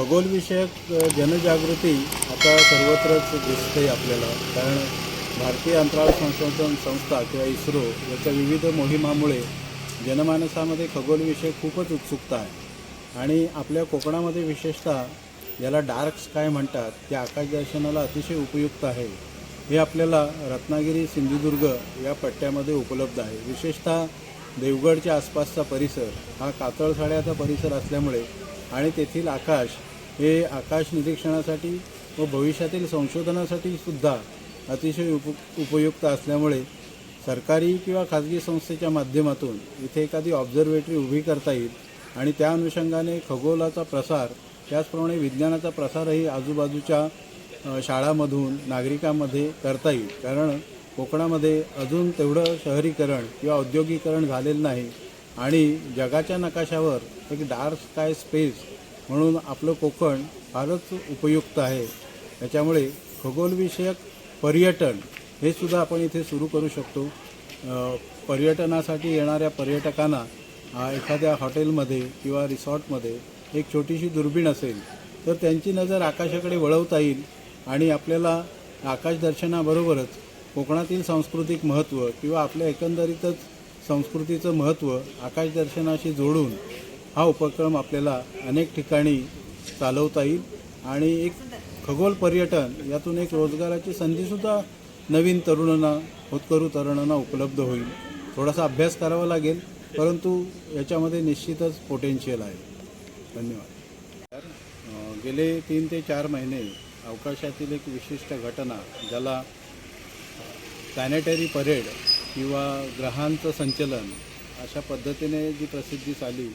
खगोलविषयक जनजागृती आता सर्वत्रच दिसते आपल्याला. कारण भारतीय अंतराळ संशोधन संस्था किंवा इस्रो याच्या विविध मोहिमामुळे जनमानसामध्ये खगोलविषयक खूपच उत्सुकता आहे. आणि आपल्या कोकणामध्ये विशेषतः याला डार्क स्काय म्हणतात ते आकाशदर्शनाला अतिशय उपयुक्त आहे. हे आपल्याला रत्नागिरी सिंधुदुर्ग या पट्ट्यामध्ये उपलब्ध आहे. विशेषतः देवगडच्या आसपासचा परिसर हा कातळसाड्याचा परिसर असल्यामुळे आणि तेथील आकाश हे आकाश निरीक्षणासाठी व भविष्यातील संशोधनासाठी सुद्धा अतिशय उप उपयुक्त असल्यामुळे सरकारी किंवा खाजगी संस्थेच्या माध्यमातून इथे एखादी ऑब्झर्वेटरी उभी करता येईल आणि त्या अनुषंगाने खगोलाचा प्रसार त्याचप्रमाणे विज्ञानाचा प्रसारही आजूबाजूच्या शाळामधून नागरिकांमध्ये करता येईल. कारण कोकणामध्ये अजून तेवढं शहरीकरण किंवा औद्योगिकरण झालेलं नाही. आणि जगाच्या नकाशावर एक डार्क स्काय स्पेस म्हणून आपलं कोकण फारच उपयुक्त आहे. त्याच्यामुळे खगोलविषयक पर्यटन हे सुद्धा आपण इथे सुरू करू शकतो. पर्यटनासाठी येणाऱ्या पर्यटकांना एखाद्या हॉटेलमध्ये किंवा रिसॉर्टमध्ये एक छोटीशी दुर्बीण असेल तर त्यांची नजर आकाशाकडे वळवता येईल आणि आपल्याला आकाशदर्शनाबरोबरच कोकणातील सांस्कृतिक महत्त्व किंवा आपल्या एकंदरीतच संस्कृतीचं महत्त्व आकाशदर्शनाशी जोडून हा उपक्रम आपल्याला अनेक ठिकाणी चालवता येईल. आणि एक खगोल पर्यटन यातून एक रोजगाराची संधीसुद्धा नवीन तरुणांना होतकरू तरुणांना उपलब्ध होईल. थोडासा अभ्यास करावा लागेल परंतु याच्यामध्ये निश्चितच पोटेन्शियल आहे. धन्यवाद. गेले तीन ते चार महिने अवकाशातील एक विशिष्ट घटना ज्याला प्लॅनेटरी परेड किंवा ग्रहांचं संचलन अशा पद्धतीने जी प्रसिद्धीस आली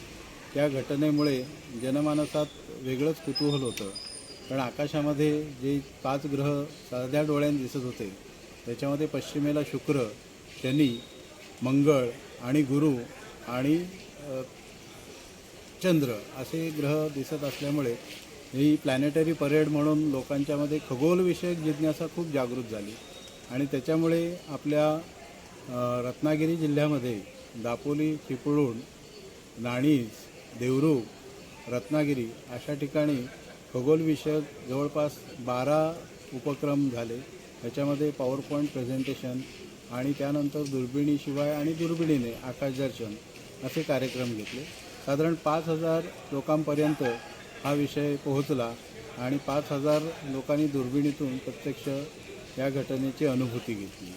त्या घटनेमुळे जनमानसात वेगळंच कुतूहल होतं. कारण आकाशामध्ये जे पाच ग्रह साध्या डोळ्यांनी दिसत होते त्याच्यामध्ये पश्चिमेला शुक्र शनी मंगळ आणि गुरु आणि चंद्र असे ग्रह दिसत असल्यामुळे ही प्लॅनेटरी परेड म्हणून लोकांच्यामध्ये खगोलविषयक जिज्ञासा खूप जागृत झाली. आणि त्याच्यामुळे आपल्या रत्नागिरी जिल्ह्यामध्ये दापोली चिपळूण नाणीज देवरू रत्नागिरी अशा ठिकाणी खगोलविषयक जवळपास बारा उपक्रम झाले. त्याच्यामध्ये पॉवर पॉईंट प्रेझेंटेशन आणि त्यानंतर दुर्बिणीशिवाय आणि दुर्बिणीने आकाशदर्शन असे कार्यक्रम घेतले. साधारण पाच हजार लोकांपर्यंत हा विषय पोहोचला आणि पाच हजार लोकांनी दुर्बिणीतून प्रत्यक्ष या घटनेची अनुभूती घेतली.